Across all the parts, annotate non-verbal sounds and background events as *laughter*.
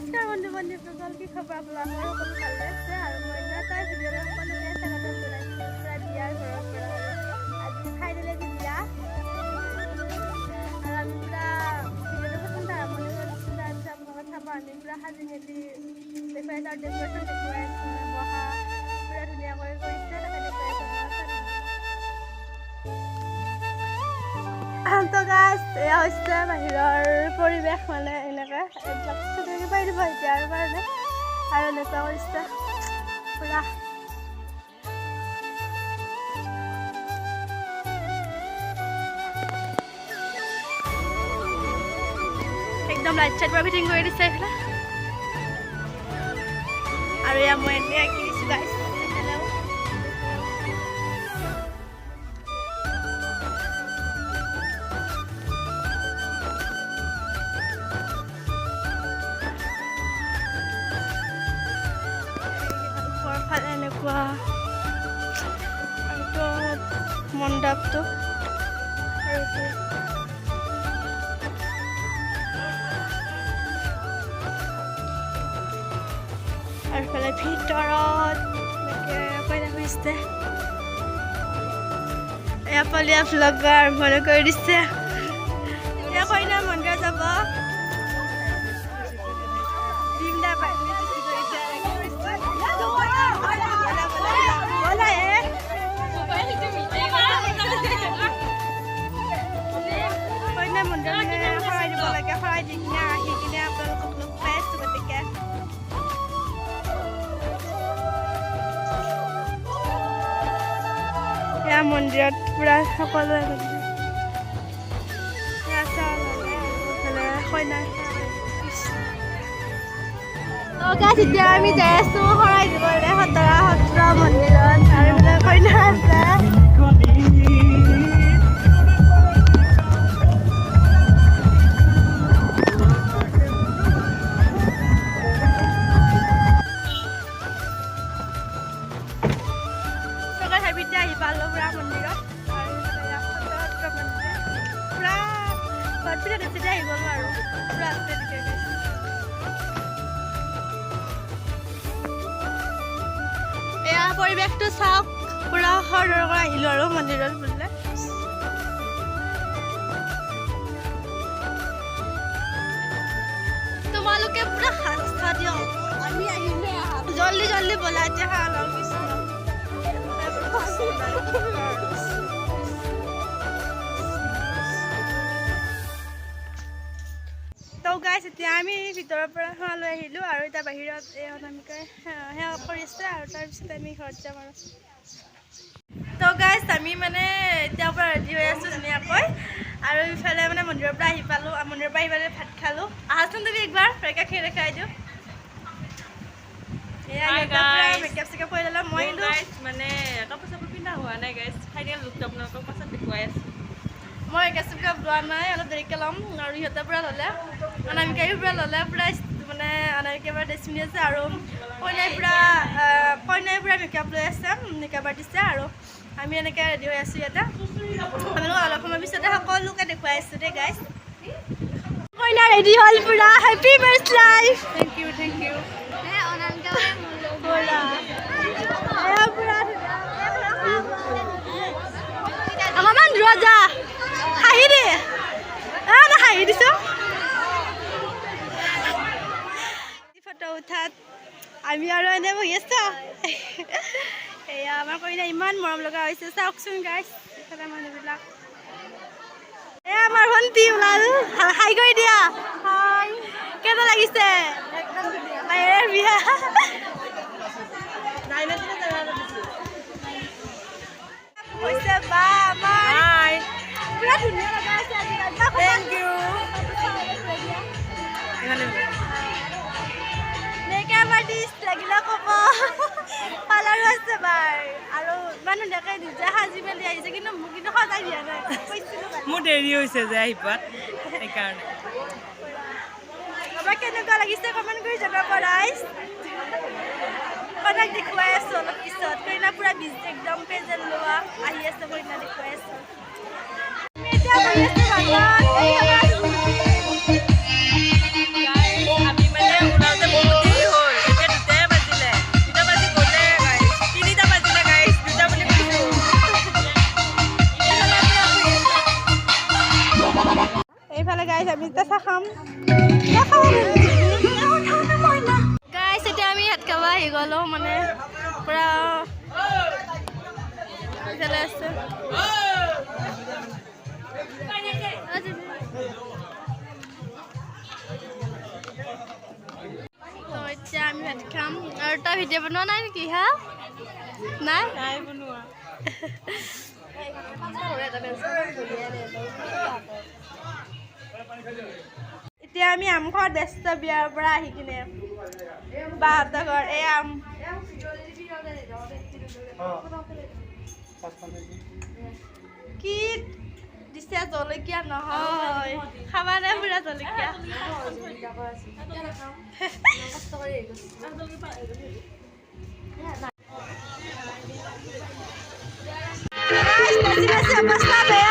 নমস্কাৰ বন্ধু বান্ধৱীসকল কি খবৰ আপোনালোকৰ সকলো ভালে আছে আৰু মই তাই ভিডিঅ'লৈ সকলোকে স্বাগতম জনাইছোঁ পুৰা বিয়াৰ ঘৰৰ পৰা আজি ফাইনেলি আজি বিয়া আৰু আমি পুৰা ভিডিঅ'টো প্ৰথমতে আৰম্ভণি কৰিছোঁ তাৰপিছত আপোনালোকে চাব আমি পুৰা সাজি মেলি দেখুৱাই আৰু ডেক'ৰেশ্যন দেখুৱাই বহা পুৰা ধুনীয়াকৈ কৰিছে এনেকৈ একদম লাইট চাইট পৰা ফিটিং কৰি দিছে এইফালে। আৰু এয়া মই এনেই আঁকি দিছোঁ গাইছ এইফালে ভিতৰত এনেকৈ কইনা হৈছে এয়া পলিয়া ভ্লগ আৰম্ভ মন্দিৰত পুৰা সকলোৱে এতিয়া আমি যাই আছোঁ শৰাই দিবলৈ সতৰা সত্ৰ মন্দিৰত আৰু কইনা আছে। মন্দিৰ পুৰা ঘৰত পিঠা বেছিতে আহি গ'লোঁ আৰু পুৰা তেনেকৈ গৈছোঁ এয়া পৰিৱেশটো চাওক। পুৰা সৰৰ আহিলোঁ আৰু মন্দিৰত বোলে তোমালোকে পুৰা সাজ খা দিয়ক। আমি আহিলে জল্দি জল্দি বলা এতিয়া লওঁ তো গাইছ এতিয়া আমি ভিতৰৰ পৰা সেৱা লৈ আহিলোঁ আৰু এতিয়া বাহিৰত এই অনামিকাই সেৱা কৰি আছে আৰু তাৰপিছত আমি ঘৰত যাম আৰু। তো গাইছ আমি মানে এতিয়াৰ পৰা ৰেডি হৈ আছোঁ ধুনীয়াকৈ। আৰু ইফালে মানে মন্দিৰৰ পৰা আহি পালোঁ মন্দিৰৰ পৰা আহি পালে ভাত খালোঁ। আহাচোন তুমি একবাৰ ৰেখা খেৰ দেখাই দিওঁ এয়া Hi, ইহঁতৰ পুৰা guys. মেকআপ চেকআপ কৰি ল'লে মই কিন্তু গাইজ মানে কাপোৰ চাপোৰ পিন্ধা হোৱা নাই গাইজ ফাইনেল লুকটো আপোনালোকক পাছত দেখুৱাই আছোঁ মই মেকআপ চেকআপ লোৱা নাই অলপ দেৰিকৈ ল'ম আৰু ইহঁতে পূৰা ল'লে অনামিকাইও পূৰা ল'লে পূৰা মানে অনামিকাই পূৰা ড্ৰেছ পিন্ধি আছে আৰু কইনাই পূৰা কইনাই পূৰা মেকআপ লৈ আছে মেকআপ আৰ্টিছে আৰু আমি এনেকৈ ৰেডি হৈ আছোঁ ইয়াতে আপোনালোকক অলপ সময় পিছতে সকলোকে দেখুৱাই আছোঁ দেই গাইজ কইনা ৰেডি হ'ল পূৰা happy birth life thank you thank you অকণমান দূৰত হাঁহি দে হাঁহি দিছ? ফটো উঠাত আমি আৰু এনে বহি আছোঁ। এয়া, আমাৰ কইনা ইমান মৰম লগা হৈছে। চাওকচোন গাইছ মানুহবিলাক এ আমাৰ ভণ্টি ওলাল। হাই কৰি দিয়া। হাই। কেনে লাগিছে? তাইৰে বিয়া। হৈছে বা আমাৰ পুৰা ধুনীয়া লগা আছে আজিকালি থেংক ইউ মেকআপ আৰ্টিষ্ট লাগিলে ক'ব পাৰ্লাৰো আছে বাৰ আৰু ইমান ধুনীয়াকৈ নিজে সাজি মেলি আহিছে কিন্তু মোক কিন্তু সজাই দিয়া নাই। মোৰ দেৰি হৈছে যে আহি পোৱাত সেইকাৰণে আমাৰ কেনেকুৱা লাগিছে কমেণ্ট কৰি জনাব ৰাইজ কইনাক দেখুৱাই আছোঁ অলপ পিছত কইনা পুৰা বিজি একদম প্ৰেজেণ্ট লোৱা আহি আছে কইনা দেখুৱাই আছোঁ আমি এতিয়া আমি তো খাম গাইছ এতিয়া আমি ভাত খাব আহি গ'লোঁ মানে পূৰা আছে এতিয়া আমি ভাত খাম আৰু তই ভিডিঅ' বনোৱা নাই নেকি হা নাই নাই বনোৱা এতিয়া আমি আম খোৱাত ব্যস্ত বিয়াৰ পৰা আহি কিনে বাহঁতৰ ঘৰ এই আম। কি দিছে জলকীয়া? নহয়। খাবানে পুৰা জলকীয়া? বেয়া।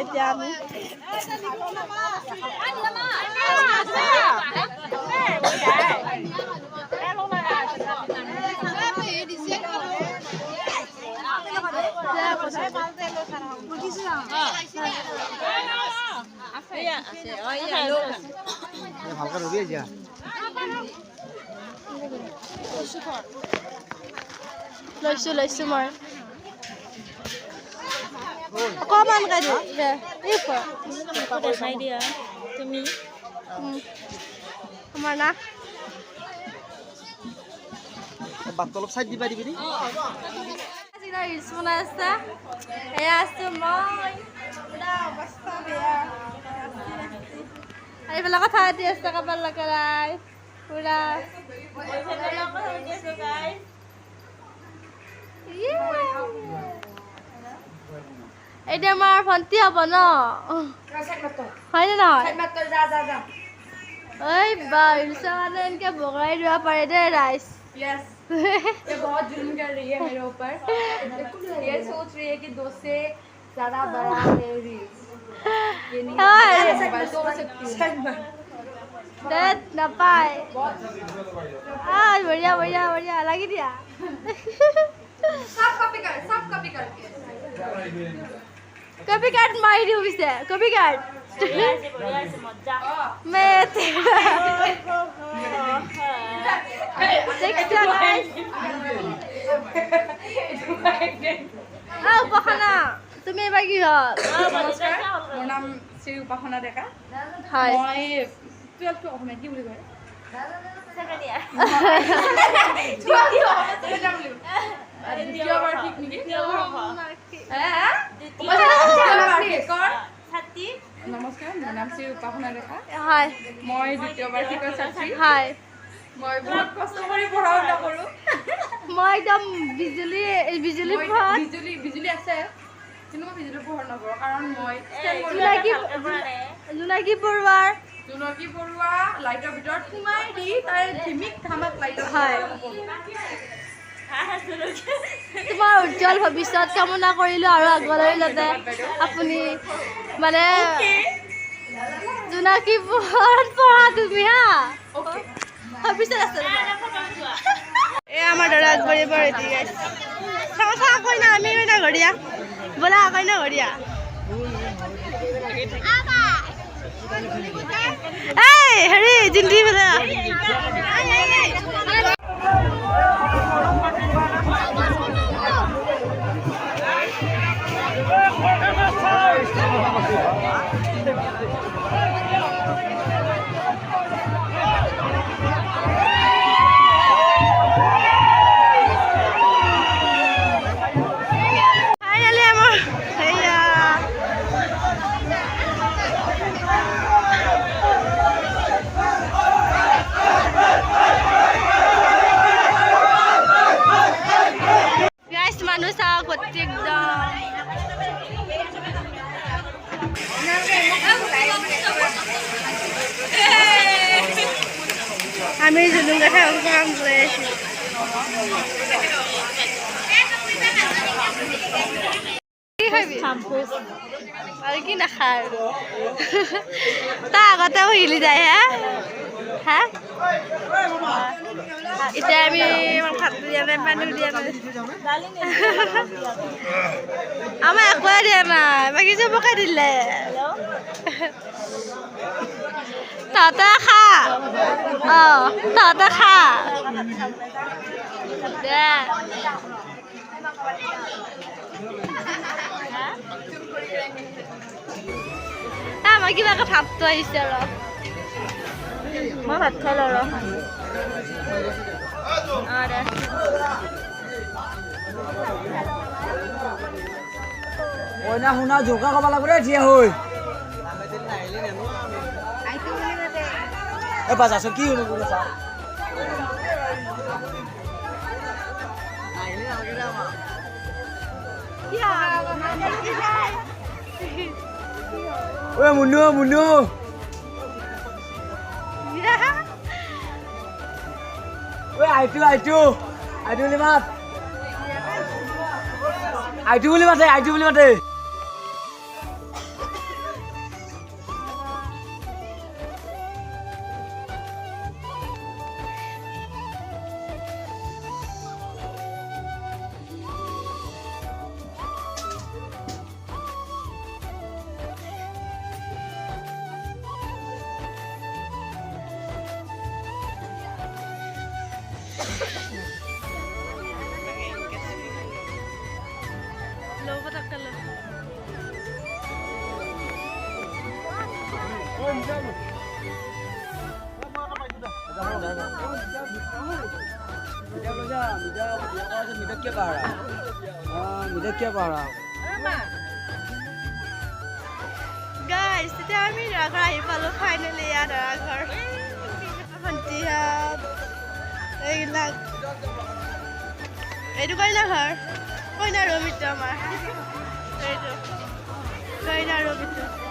এতিয়া আমি ভালকে রবি মই। দেখাই দিয়া তুমি। আমাৰ না? বাটটো অলপ দিবা দিবি ৰিলচ বনাই আছে? এয়া আছো মই। এইফালে কথা পাতি আছে কাৰোবাৰ লগত পুৰা ইয়ে। এতিয়া আমাৰ ভণ্টি হ'ব ন হয়নে নহয় ঐ বা ৰিলচৰ মানে এনেকৈ বগৰাই দিব পাৰে দেই ৰাইজ ये बहुत जुल्म कर रही है मेरे ऊपर ये सोच रही है कि दो से ज्यादा बड़ा है रील्स ये नहीं হয়। मैं बस हो सकती हूँ দেত নাপায় আহ বঢ়িয়া বঢ়িয়া বঢ়িয়া লাগি দিয়া सब कॉपी कर सब कॉपी कर কপি কাৰ্ড মাৰি দিওঁ পিছে কপি কাৰ্ড মে তেৰা উপাসনা। তুমি এবাৰ কি হ'ল নমস্কাৰ মোৰ নাম শ্ৰী উপাসনা ডেকা হয় মই টুৱেলভটো অসমীয়াত কি বুলি কয়? *laughs* *laughs* দ্বিতীয় বাৰ্ষিক নেকি নমস্কাৰ মোৰ নাম শ্ৰী উপাসনা ডেকা হয় মই দ্বিতীয় বাৰ্ষিকৰ ছাত্ৰী হয় মই বহুত কষ্ট কৰি পঢ়া শুনা কৰোঁ মই একদম বিজুলী বিজুলী বিজুলী বিজুলী আছে কিন্তু মই বিজুলী পোহৰ নকৰোঁ কাৰণ মই জোনাকী পৰুৱাৰ জোনকী বৰুৱা লাইটৰ ভিতৰত সোমাই দি তাই ধিমিক ধামাক লাইটৰ হয়। তোমাৰ উজ্জ্বল ভৱিষ্যত কামনা কৰিলোঁ আৰু আগলৈ যাতে আপুনি মানে জোনাকী পোহৰত পঢ়া তুমি, হা? ভৱিষ্যত আছে আমাৰ দাদা আগবাঢ়িব কইনা আমি ঘৰীয়া ব'লা কইনা ঘৰীয়া এই, হেৰি, জিন্দি বোলে। amazing. Look at how long it is. Campus. Alkinaharo. Tago, tawili dahil. হা এতিয়া আমি ভাত দিয়া নাই দিয়া নাই আমাৰ একোৱে দিয়া নাই, বাকী চবকে দিলে। তহঁতে খা। অঁ তহঁতে খা। দে আমাৰ কিবাকে ভাৱটো আহিছে আৰু মই ভাত খাই অঁ দে কইনা শুনা জোকা খাব লাগিব দেই থিয় হৈ এ বাছ আছো কি শুনো বোলো চা ঐ মুনু মুনু ঐ আইটু আইটু। আইটু বুলি মাত। আইটু বুলি মাতে আইটু বুলি মাতে। মিঠা পাহাৰা অঁ মিঠা পাহাৰা Guys, তেতিয়া আমি ৰাঘৰ আহি পালোঁ ফাইনেলি ইয়াত ৰাঘৰ ভণ্টিহঁত এইবিলাক এইটো কইনা ঘৰ কইনা ৰমিটো আমাৰ এইটো কইনা ৰমিটো এয়া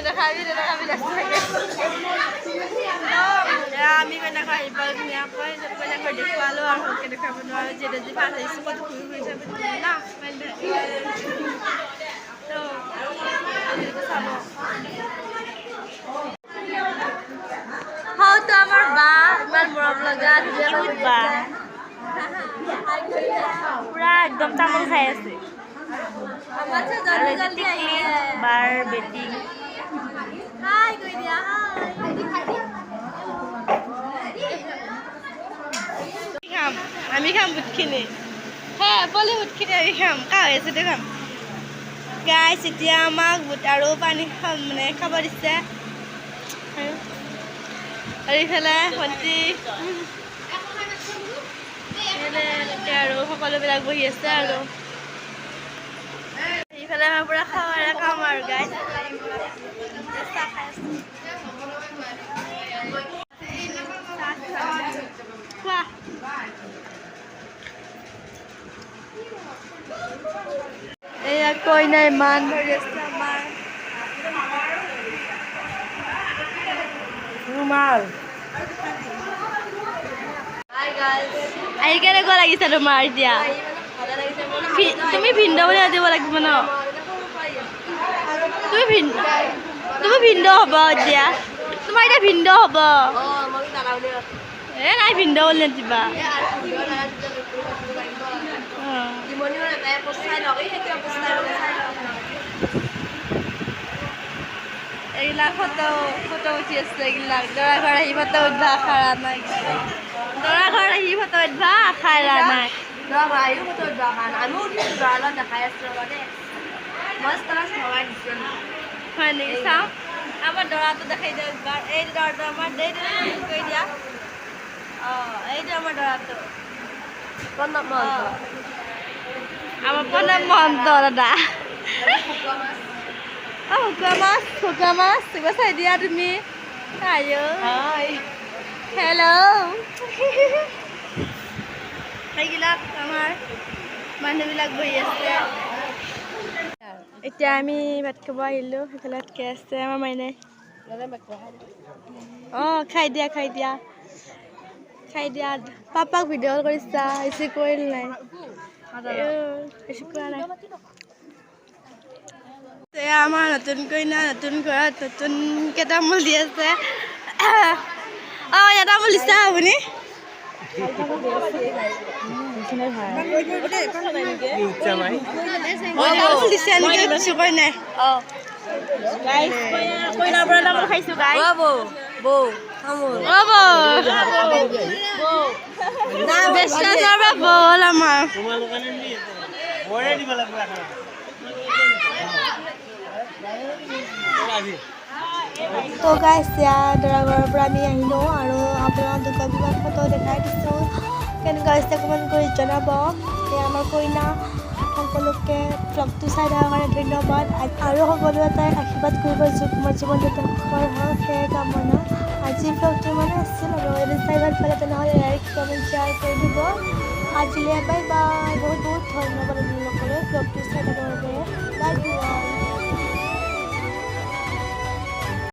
নেদেখাবি নেদেখাবি আমি কইনাক আহি পালোঁ ধুনীয়াকৈ কইনাক দেখুৱালোঁ আৰু ভালকৈ দেখুৱাব নোৱাৰোঁ যিহেতু যি ভাল আহিছোঁ ক'ত ঘূৰি ঘূৰি যাব না হয়তো আমাৰ বা ইমান মৰম লগা বা পুৰা একদম তামোল খাই আছে বাৰ বেটিং আমি খাম বুটখিনি। হ্যাঁ বলিউডখিনি আমি খাম। কা হয়েছে দেখাম গাইছ এতিয়া আমাক বুট আৰু পানী খা- মানে খাব দিছে আৰু আৰু ভণ্টি আৰু সকলোবিলাক বহি আছে আৰু। ইফালে আমাৰ পূৰা খাৱাৰে কাম আৰু গাইছ চাহ খাই আছোঁ খোৱা এয়া কইনা ইমান ধৰি আছে আমাৰ। Rumal. আহি কেনেকুৱা লাগিছে তোমাৰ এতিয়া? ভি- তুমি ভিন্দ বুলি মাতিব লাগিব ন? তুমি ভিন তুমি ভিন্দ হ'ব এতিয়া তোমাৰ এতিয়া ভিন্দ হ'ব। এ নাই ভিন্দ বুলি নাযিবা এইগিলা ফটো ফটো উঠি আছে এইগিলা দৰা ঘৰ আহি ফটো উঠিব আশাৰা নাই। দৰা ঘৰ আহি ফটো উঠিব আশাৰা নাই। মই তোমাক ভবাই দিছোঁ। হয় নেকি চাওঁ। আমাৰ দৰাটো দেখাই দিয়া এই দৰাটো আমাৰ এই কৰি দিয়া। অঁ এইটো আমাৰ দৰাটো। আমাৰ প্ৰণৱ মহন্ত। দাদা অঁ শুকুৱা মাছ শুকুৱা মাছ কিবা চাই দিয়া তুমি। আয়ো। হেল্ল' সেইবিলাক আমাৰ মানুহবিলাক বহি আছে। এতিয়া আমি ভাত খাব আহিলোঁ, সেইফালে ভাতকৈ আছে, আমাৰ মাইনে অঁ, খাই দিয়া খাই দিয়া। খাই দিয়া, পাপাক ভিডিঅ' কল কৰিছা, বেছি কৰিল নাই। আমাৰ নতুন কইনা নতুন ঘৰত নতুন কেইটামূল দি আছে। অঁ ইয়াত তামোল দিছা আপুনি? অঁ তামোল দিছে এনেকৈ কিছু কয় নাই অঁ কইনাৰ পৰা তামোল খাইছোঁ গাই অঁ বৌ বেচনাৰ পৰা বৌ হ'ল আমাৰ তো গাইছ এতিয়া দৰাঘৰৰ পৰা আমি আহিলোঁ আৰু আপোনাৰ দোকান দোকান ফটো দেখাই দিছোঁ। হৈছে কমেণ্ট কৰি জনাব। এয়া আমাৰ কইনা সকলোকে ব্লগটো চাই থকাৰ কাৰণে ধন্যবাদ। আৰু সকলোৱে তাইৰ আশীৰ্বাদ কৰিব যুগ্ম জীৱন যাতে সফল হওক, সেয়ে কামনা। আজি ব্লগটো মানে আছিল চাই ভালো পালে তেনেহ'লে লাইক কমেণ্ট শ্বেয়াৰ কৰি দিব। আজিলৈ বাই বাই বহুত বহুত ধন্যবাদ আপোনালোকলৈ ব্লগটো চাই থকাৰ বাই বাই